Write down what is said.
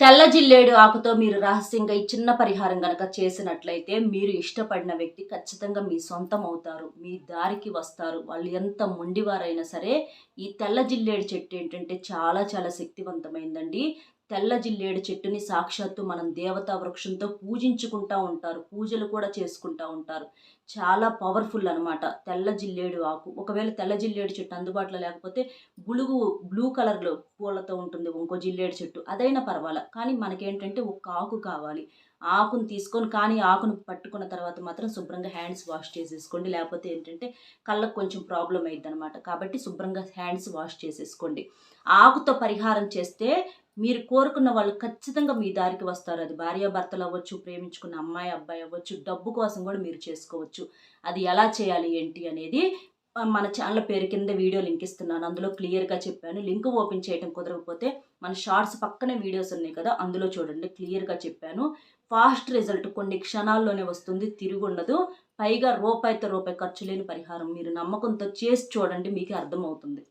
తెల్ల జిల్లేడు ఆకుతో మీరు రహస్యంగా ఈ చిన్న పరిహారం గనక చేసినట్లయితే మీరు ఇష్టపడిన వ్యక్తి ఖచ్చితంగా మీ సొంతం అవుతారు మీ దారికి వస్తారు. వాళ్ళు ఎంత మొండివారైనా సరే ఈ తెల్ల జిల్లేడు చెట్టు ఏంటంటే చాలా చాలా శక్తివంతమైందండి. తెల్ల జిల్లేడు చెట్టుని సాక్షాత్తు మనం దేవతా వృక్షంతో పూజించుకుంటా ఉంటారు పూజలు కూడా చేసుకుంటా ఉంటారు. చాలా పవర్ఫుల్ అనమాట తెల్ల జిల్లేడు ఆకు. ఒకవేళ తెల్ల జిల్లేడు చెట్టు అందుబాటులో లేకపోతే బులుగు బ్లూ కలర్లో పూలతో ఉంటుంది ఇంకో జిల్లేడు చెట్టు. అదైనా పర్వాలే కానీ మనకేంటంటే ఒక ఆకు కావాలి. ఆకును తీసుకొని కానీ ఆకును పట్టుకున్న తర్వాత మాత్రం శుభ్రంగా హ్యాండ్స్ వాష్ చేసేసుకోండి. లేకపోతే ఏంటంటే కళ్ళకు కొంచెం ప్రాబ్లం అయ్యిద్ది అనమాట కాబట్టి శుభ్రంగా హ్యాండ్స్ వాష్ చేసేసుకోండి. ఆకుతో పరిహారం చేస్తే మీరు కోరుకున్న వాళ్ళు ఖచ్చితంగా మీ దారికి వస్తారు. అది భార్యాభర్తలు అవ్వచ్చు ప్రేమించుకున్న అమ్మాయి అబ్బాయి అవ్వచ్చు డబ్బు కోసం కూడా మీరు చేసుకోవచ్చు. అది ఎలా చేయాలి ఏంటి అనేది మన ఛానల్ పేరు కింద వీడియో లింక్ ఇస్తున్నాను. అందులో క్లియర్గా చెప్పాను. లింక్ ఓపెన్ చేయడం కుదరకపోతే మన షార్ట్స్ పక్కనే వీడియోస్ ఉన్నాయి కదా అందులో చూడండి. క్లియర్గా చెప్పాను. ఫాస్ట్ రిజల్ట్ కొన్ని క్షణాల్లోనే వస్తుంది తిరిగి ఉండదు. పైగా రూపాయితో రూపాయి ఖర్చు లేని పరిహారం. మీరు నమ్మకంతో చేసి చూడండి మీకు అర్థమవుతుంది.